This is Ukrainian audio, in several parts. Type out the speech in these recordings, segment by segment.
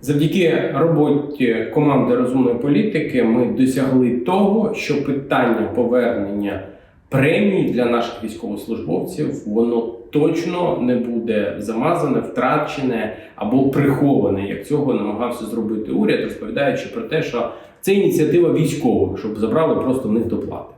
Завдяки роботі команди розумної політики ми досягли того, що питання повернення премій для наших військовослужбовців воно точно не буде замазане, втрачене або приховане, як цього намагався зробити уряд, розповідаючи про те, що це ініціатива військових, щоб забрали просто в них доплати.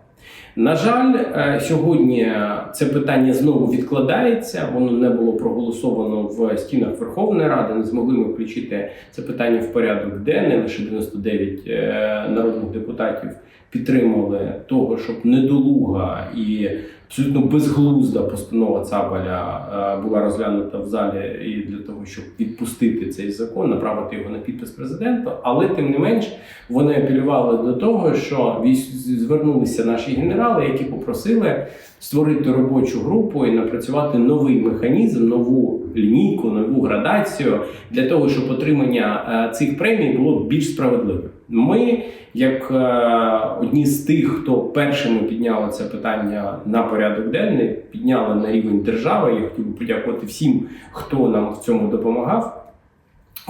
На жаль, е, сьогодні це питання знову відкладається. Воно не було проголосовано в стінах Верховної Ради. Не змогли ми включити це питання в порядок денний. Лише 99 е, народних депутатів підтримали того, щоб недолуга і абсолютно безглузда постанова Цабаля е, була розглянута в залі і для того, щоб відпустити цей закон, направити його на підпис президента. Але тим не менш вони апелювали до того, що звернулися наші генерали, які попросили створити робочу групу і напрацювати новий механізм, нову лінійку, нову градацію для того, щоб отримання е, цих премій було більш справедливим. Ми, як е, одні з тих, хто першими підняли це питання на порядок денний, підняли на рівень держави. Я хотів би подякувати всім, хто нам в цьому допомагав.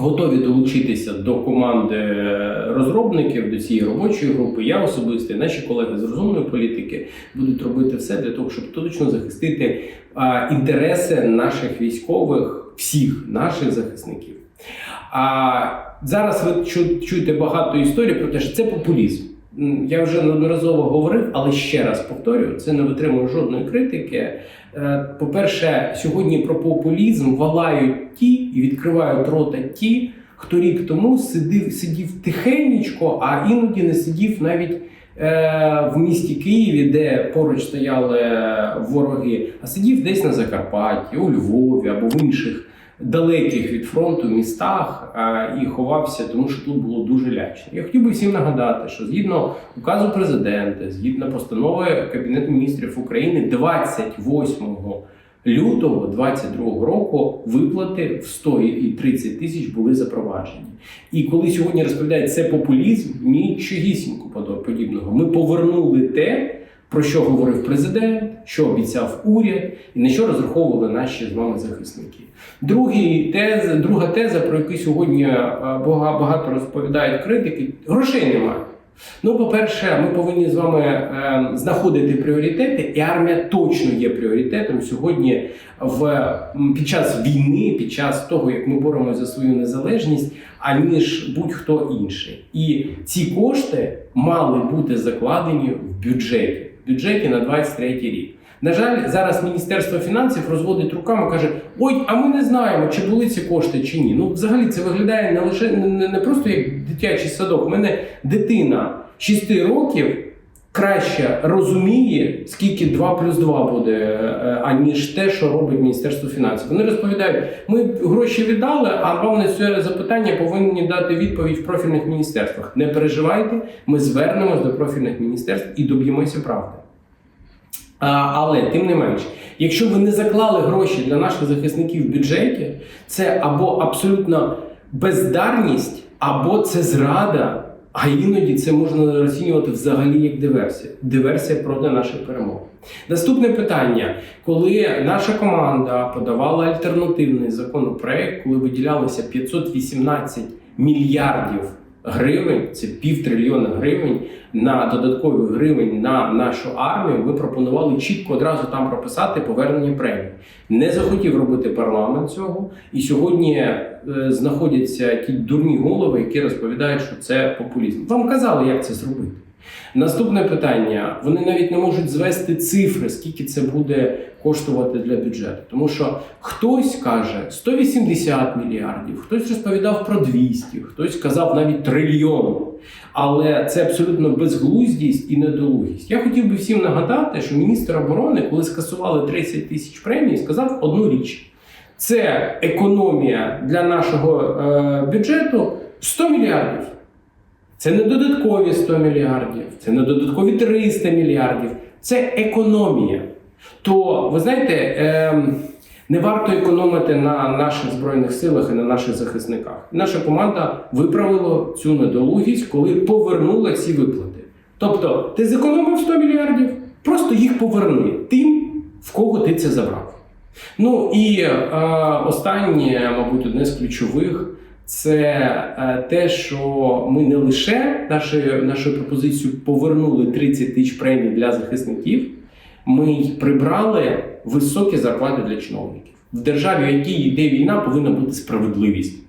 Готові долучитися до команди розробників до цієї робочої групи. Я особисто і наші колеги з розумної політики будуть робити все для того, щоб точно захистити а, інтереси наших військових, всіх наших захисників. А зараз ви чу- чуєте багато історій про те, що це популізм. Я вже неодноразово говорив, але ще раз повторюю, це не витримує жодної критики. Е, По-перше, сьогодні про популізм валають ті і відкривають рота ті, хто рік тому сидів, сидів тихенечко, а іноді не сидів навіть е, в місті Києві, де поруч стояли вороги, а сидів десь на Закарпатті, у Львові або в інших далеких від фронту містах і ховався, тому що тут було дуже лячно. Я хотів би всім нагадати, що згідно указу президента, згідно постанови Кабінету міністрів України 28 лютого 2022 року виплати в 100 і 30 тисяч були запроваджені. І коли сьогодні розповідають це популізм, нічогісінько подібного. Ми повернули те, про що говорив президент, що обіцяв уряд, і на що розраховували наші з вами захисники. Другий теза, друга теза, про яку сьогодні багато розповідають критики, грошей немає. Ну, по-перше, ми повинні з вами е, знаходити пріоритети, і армія точно є пріоритетом сьогодні в під час війни, під час того, як ми боремося за свою незалежність, аніж будь-хто інший. І ці кошти мали бути закладені в бюджеті, бюджеті на 23 рік. На жаль, зараз Міністерство фінансів розводить руками, каже: Ой, а ми не знаємо, чи були ці кошти чи ні. Ну, взагалі, це виглядає не лише не, не- просто як дитячий садок. У мене дитина 6 років краще розуміє, скільки 2 плюс 2 буде, е, аніж те, що робить Міністерство фінансів. Вони розповідають, ми гроші віддали, а вам на це запитання повинні дати відповідь в профільних міністерствах. Не переживайте, ми звернемось до профільних міністерств і доб'ємося правди. Але тим не менш, якщо ви не заклали гроші для наших захисників в бюджеті, це або абсолютно бездарність, або це зрада, а іноді це можна розцінювати взагалі як диверсія. Диверсія проти наших перемог. Наступне питання: коли наша команда подавала альтернативний законопроект, коли виділялося 518 мільярдів гривень, це півтрильйона гривень на додаткові гривень на нашу армію, ми пропонували чітко одразу там прописати повернення премій. Не захотів робити парламент цього, і сьогодні е, знаходяться ті дурні голови, які розповідають, що це популізм. Вам казали, як це зробити. Наступне питання: вони навіть не можуть звести цифри, скільки це буде коштувати для бюджету. Тому що хтось каже 180 мільярдів, хтось розповідав про 200, хтось казав навіть трильйон. Але це абсолютно безглуздість і недолугість. Я хотів би всім нагадати, що міністр оборони, коли скасували 30 тисяч премій, сказав одну річ: це економія для нашого е, бюджету 100 мільярдів. Це не додаткові 100 мільярдів, це не додаткові 300 мільярдів, це економія. То ви знаєте, ем, не варто економити на наших збройних силах і на наших захисниках. Наша команда виправила цю недолугість, коли повернула ці виплати. Тобто, ти зекономив 100 мільярдів, просто їх поверни тим, в кого ти це забрав. Ну і е, останнє, мабуть, одне з ключових це е, те, що ми не лише нашою, нашою пропозицією повернули 30 тисяч премій для захисників, ми й прибрали високі зарплати для чиновників. В державі, в якій йде війна, повинна бути справедливість.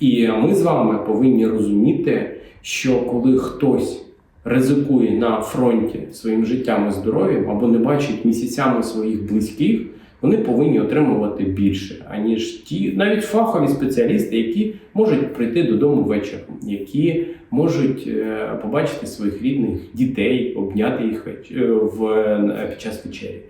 І ми з вами повинні розуміти, що коли хтось ризикує на фронті своїм життям і здоров'ям або не бачить місяцями своїх близьких, вони повинні отримувати більше, аніж ті, навіть фахові спеціалісти, які можуть прийти додому вечором, які можуть е, побачити своїх рідних дітей, обняти їх е, в е, під час вечері.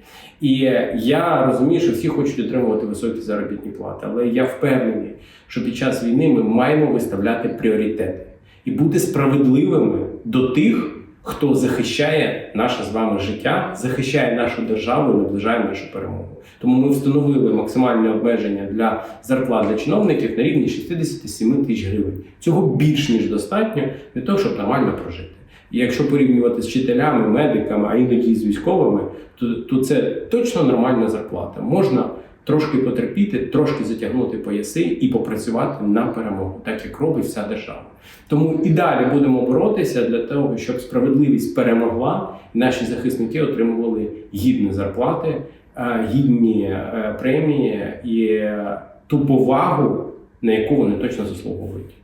І я розумію, що всі хочуть отримувати високі заробітні плати, але я впевнений, що під час війни ми маємо виставляти пріоритети і бути справедливими до тих, хто захищає наше з вами життя, захищає нашу державу і наближає нашу перемогу. Тому ми встановили максимальне обмеження для зарплат для чиновників на рівні 67 тисяч гривень. Цього більш ніж достатньо для того, щоб нормально прожити. І якщо порівнювати з вчителями, медиками, а іноді з військовими, то, то це точно нормальна зарплата. Можна трошки потерпіти, трошки затягнути пояси і попрацювати на перемогу, так як робить вся держава. Тому і далі будемо боротися для того, щоб справедливість перемогла, наші захисники отримували гідні зарплати, е, гідні е, премії і ту повагу, на яку вони точно заслуговують.